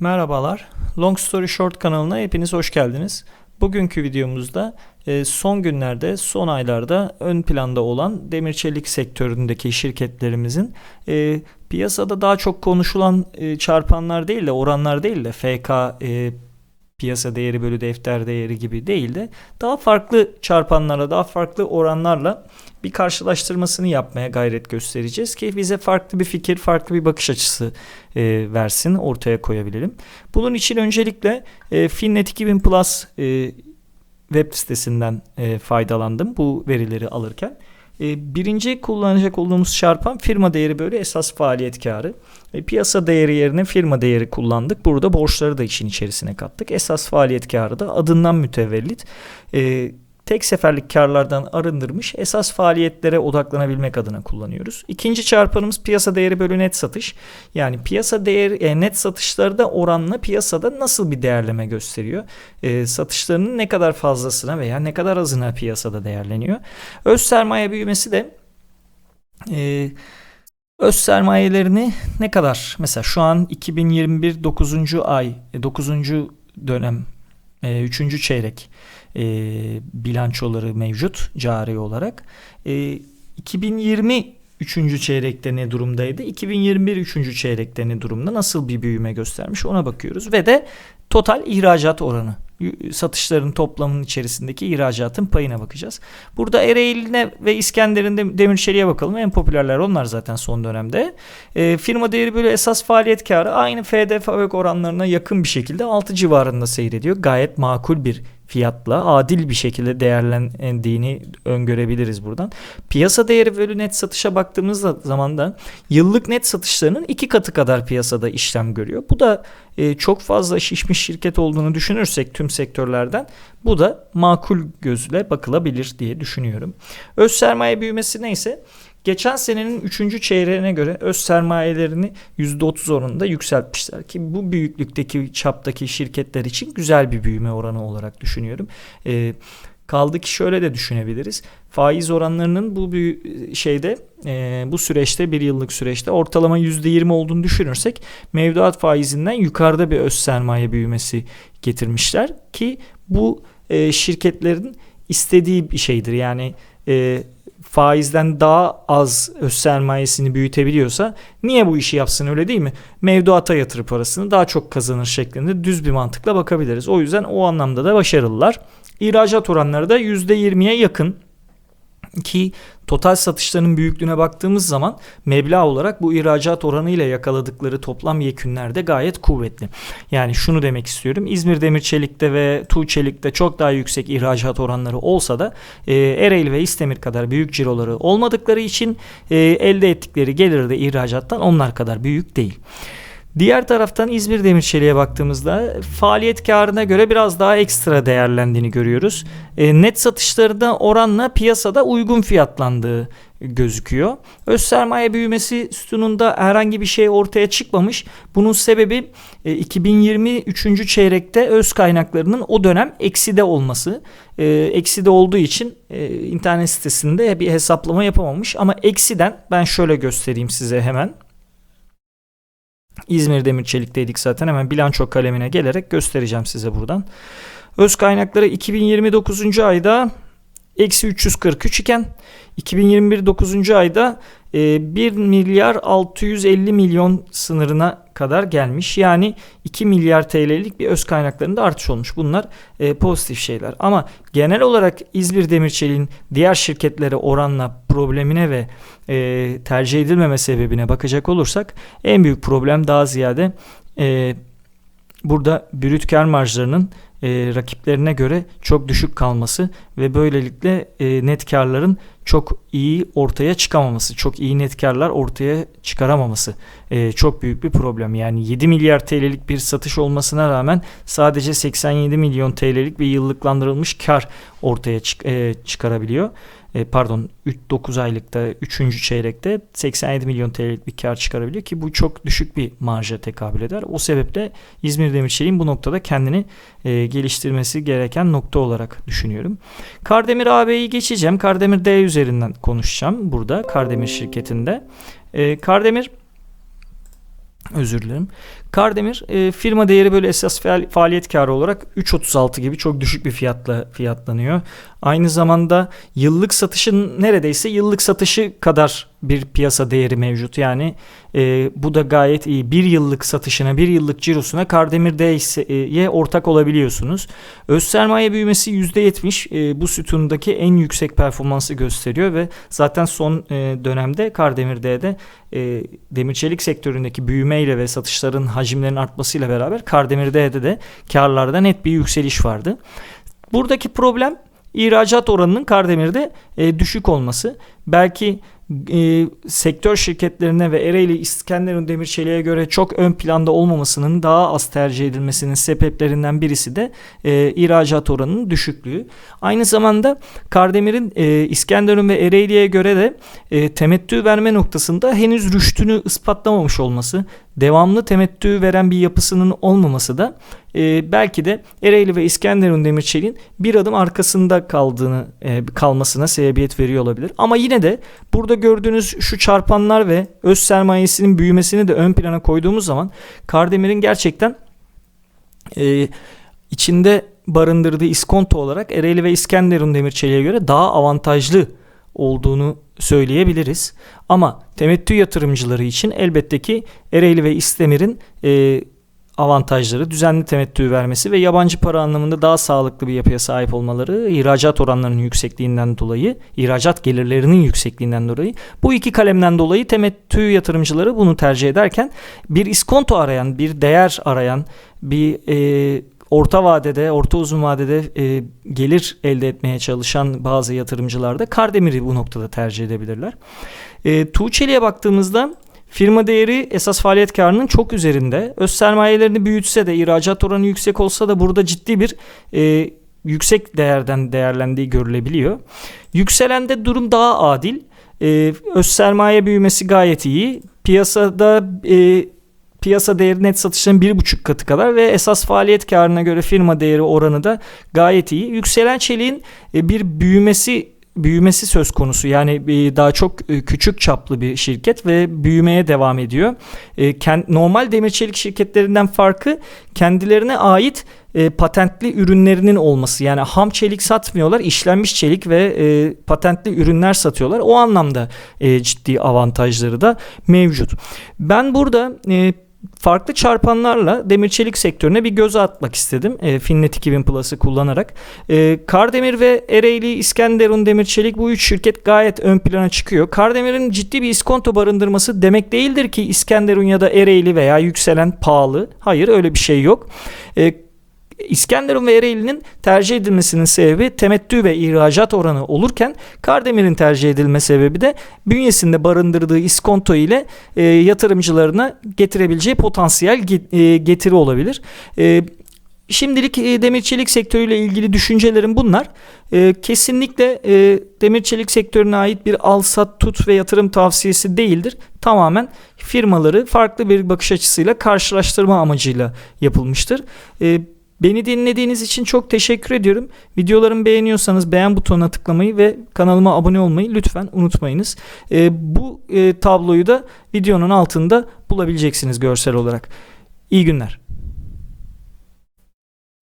Merhabalar. Long Story Short kanalına hepiniz hoş geldiniz. Bugünkü videomuzda e, son günlerde, son aylarda ön planda olan demir çelik sektöründeki şirketlerimizin e, piyasada daha çok konuşulan e, çarpanlar değil de oranlar değil de FK piyasa değeri bölü defter değeri gibi değil de daha farklı çarpanlarla, daha farklı oranlarla bir karşılaştırmasını yapmaya gayret göstereceğiz ki bize farklı bir fikir, farklı bir bakış açısı e, versin, ortaya koyabilelim. Bunun için öncelikle e, Finnet 2000 Plus e, web sitesinden e, faydalandım bu verileri alırken. E, birinci kullanacak olduğumuz çarpan firma değeri bölü esas faaliyet karı. E, piyasa değeri yerine firma değeri kullandık. Burada borçları da işin içerisine kattık. Esas faaliyet karı da adından mütevellit. E, tek seferlik karlardan arındırmış esas faaliyetlere odaklanabilmek adına kullanıyoruz. İkinci çarpanımız piyasa değeri bölü net satış. Yani piyasa değeri e, net satışlarda oranla piyasada nasıl bir değerleme gösteriyor? E, satışlarının ne kadar fazlasına veya ne kadar azına piyasada değerleniyor? Öz sermaye büyümesi de e, öz sermayelerini ne kadar mesela şu an 2021 9. ay 9. dönem 3. çeyrek e, bilançoları mevcut cari olarak. E, 2020 3. çeyrekte ne durumdaydı? 2021 3. çeyrekte ne durumda? Nasıl bir büyüme göstermiş ona bakıyoruz. Ve de total ihracat oranı satışların toplamının içerisindeki ihracatın payına bakacağız. Burada Ereğli'ne ve İskender'in de Demirçeli'ye bakalım. En popülerler onlar zaten son dönemde. E, firma değeri böyle esas faaliyet karı aynı FD oranlarına yakın bir şekilde 6 civarında seyrediyor. Gayet makul bir fiyatla adil bir şekilde değerlendiğini öngörebiliriz buradan. Piyasa değeri bölü net satışa baktığımız zaman da yıllık net satışlarının iki katı kadar piyasada işlem görüyor. Bu da e, çok fazla şişmiş şirket olduğunu düşünürsek tüm sektörlerden bu da makul gözle bakılabilir diye düşünüyorum. Öz sermaye büyümesi neyse Geçen senenin 3. çeyreğine göre öz sermayelerini %30 oranında yükseltmişler ki bu büyüklükteki çaptaki şirketler için güzel bir büyüme oranı olarak düşünüyorum. Ee, Kaldı ki şöyle de düşünebiliriz. Faiz oranlarının bu şeyde e, bu süreçte bir yıllık süreçte ortalama %20 olduğunu düşünürsek mevduat faizinden yukarıda bir öz sermaye büyümesi getirmişler ki bu e, şirketlerin istediği bir şeydir. Yani e, faizden daha az öz sermayesini büyütebiliyorsa niye bu işi yapsın öyle değil mi? Mevduata yatırıp parasını daha çok kazanır şeklinde düz bir mantıkla bakabiliriz. O yüzden o anlamda da başarılılar. İhracat oranları da %20'ye yakın ki total satışların büyüklüğüne baktığımız zaman meblağ olarak bu ihracat oranı ile yakaladıkları toplam yekünler de gayet kuvvetli. Yani şunu demek istiyorum. İzmir Demir Çelik'te ve Tuğ Çelik'te çok daha yüksek ihracat oranları olsa da e, Ereğli ve İstemir kadar büyük ciroları olmadıkları için e, elde ettikleri gelir de ihracattan onlar kadar büyük değil. Diğer taraftan İzmir Demirçeli'ye baktığımızda faaliyet karına göre biraz daha ekstra değerlendiğini görüyoruz. E, net satışlarında oranla piyasada uygun fiyatlandığı gözüküyor. Öz sermaye büyümesi sütununda herhangi bir şey ortaya çıkmamış. Bunun sebebi e, 2023. çeyrekte öz kaynaklarının o dönem ekside olması. E, ekside olduğu için e, internet sitesinde bir hesaplama yapamamış ama eksiden ben şöyle göstereyim size hemen. İzmir Demir Çelik'teydik zaten. Hemen bilanço kalemine gelerek göstereceğim size buradan. Öz kaynakları 2029. ayda eksi 343 iken 2021 9. ayda 1 e, milyar 650 milyon sınırına kadar gelmiş. Yani 2 milyar TL'lik bir öz kaynaklarında artış olmuş. Bunlar e, pozitif şeyler. Ama genel olarak İzmir Demirçelik'in diğer şirketlere oranla problemine ve e, tercih edilmeme sebebine bakacak olursak en büyük problem daha ziyade burada brüt kar marjlarının e, rakiplerine göre çok düşük kalması ve böylelikle e, net karların çok iyi ortaya çıkamaması, çok iyi net karlar ortaya çıkaramaması e, çok büyük bir problem. Yani 7 milyar TL'lik bir satış olmasına rağmen sadece 87 milyon TL'lik bir yıllıklandırılmış kar ortaya çık, e, çıkarabiliyor e, pardon 9 aylıkta 3. çeyrekte 87 milyon TL'lik bir kar çıkarabiliyor ki bu çok düşük bir marja tekabül eder. O sebeple İzmir Demirçelik'in bu noktada kendini e, geliştirmesi gereken nokta olarak düşünüyorum. Kardemir AB'yi geçeceğim. Kardemir D üzerinden konuşacağım burada Kardemir şirketinde. E, Kardemir Özür dilerim. Kardemir e, firma değeri böyle esas faal- faaliyet karı olarak 3.36 gibi çok düşük bir fiyatla fiyatlanıyor. Aynı zamanda yıllık satışın neredeyse yıllık satışı kadar bir piyasa değeri mevcut. Yani e, bu da gayet iyi. Bir yıllık satışına, bir yıllık cirosuna Kardemir'de ortak olabiliyorsunuz. Öz sermaye büyümesi %70 e, bu sütundaki en yüksek performansı gösteriyor ve zaten son e, dönemde Kardemir'de de e, demir çelik sektöründeki büyümeyle ve satışların hacimlerin artmasıyla beraber Kardemir'de de, de karlarda net bir yükseliş vardı. Buradaki problem ihracat oranının Kardemir'de e, düşük olması. Belki e, sektör şirketlerine ve Ereğli İskenderun Demirçelik'e göre çok ön planda olmamasının daha az tercih edilmesinin sebeplerinden birisi de e, ihracat oranının düşüklüğü. Aynı zamanda Kardemir'in e, İskenderun ve Ereğli'ye göre de e, temettü verme noktasında henüz rüştünü ispatlamamış olması, devamlı temettü veren bir yapısının olmaması da e, belki de Ereğli ve İskenderun Demirçelik'in bir adım arkasında kaldığını e, kalmasına sebebiyet veriyor olabilir. Ama yine de burada gördüğünüz şu çarpanlar ve öz sermayesinin büyümesini de ön plana koyduğumuz zaman Kardemir'in gerçekten e, içinde barındırdığı iskonto olarak Ereğli ve İskenderun Demirçelik'e göre daha avantajlı olduğunu söyleyebiliriz. Ama temettü yatırımcıları için elbette ki Ereğli ve İstemir'in e, avantajları düzenli temettü vermesi ve yabancı para anlamında daha sağlıklı bir yapıya sahip olmaları, ihracat oranlarının yüksekliğinden dolayı, ihracat gelirlerinin yüksekliğinden dolayı bu iki kalemden dolayı temettü yatırımcıları bunu tercih ederken bir iskonto arayan, bir değer arayan, bir e, orta vadede, orta uzun vadede e, gelir elde etmeye çalışan bazı yatırımcılar da Kardemir'i bu noktada tercih edebilirler. E, Tuğçeli'ye baktığımızda Firma değeri esas faaliyet karının çok üzerinde. Öz sermayelerini büyütse de ihracat oranı yüksek olsa da burada ciddi bir e, yüksek değerden değerlendiği görülebiliyor. Yükselende durum daha adil. E, öz sermaye büyümesi gayet iyi. Piyasada e, piyasa değeri net satışların bir buçuk katı kadar ve esas faaliyet karına göre firma değeri oranı da gayet iyi. Yükselen çeliğin e, bir büyümesi büyümesi söz konusu. Yani daha çok e, küçük çaplı bir şirket ve büyümeye devam ediyor. E, normal demir çelik şirketlerinden farkı kendilerine ait e, patentli ürünlerinin olması. Yani ham çelik satmıyorlar, işlenmiş çelik ve patentli ürünler satıyorlar. O anlamda ciddi avantajları da mevcut. Ben burada farklı çarpanlarla demir çelik sektörüne bir göz atmak istedim. E, Finnet 2000 Plus'ı kullanarak. E, Kardemir ve Ereğli, İskenderun Demir Çelik bu üç şirket gayet ön plana çıkıyor. Kardemir'in ciddi bir iskonto barındırması demek değildir ki İskenderun ya da Ereğli veya yükselen pahalı. Hayır öyle bir şey yok. E, İskenderun ve Ereğli'nin tercih edilmesinin sebebi temettü ve ihracat oranı olurken Kardemir'in tercih edilme sebebi de bünyesinde barındırdığı iskonto ile e, yatırımcılarına getirebileceği potansiyel e, getiri olabilir. E, Şimdilik e, demir çelik sektörüyle ilgili düşüncelerim bunlar. E, kesinlikle e, demir çelik sektörüne ait bir al sat tut ve yatırım tavsiyesi değildir. Tamamen firmaları farklı bir bakış açısıyla karşılaştırma amacıyla yapılmıştır. E, Beni dinlediğiniz için çok teşekkür ediyorum. Videolarımı beğeniyorsanız beğen butonuna tıklamayı ve kanalıma abone olmayı lütfen unutmayınız. E, bu e, tabloyu da videonun altında bulabileceksiniz görsel olarak. İyi günler.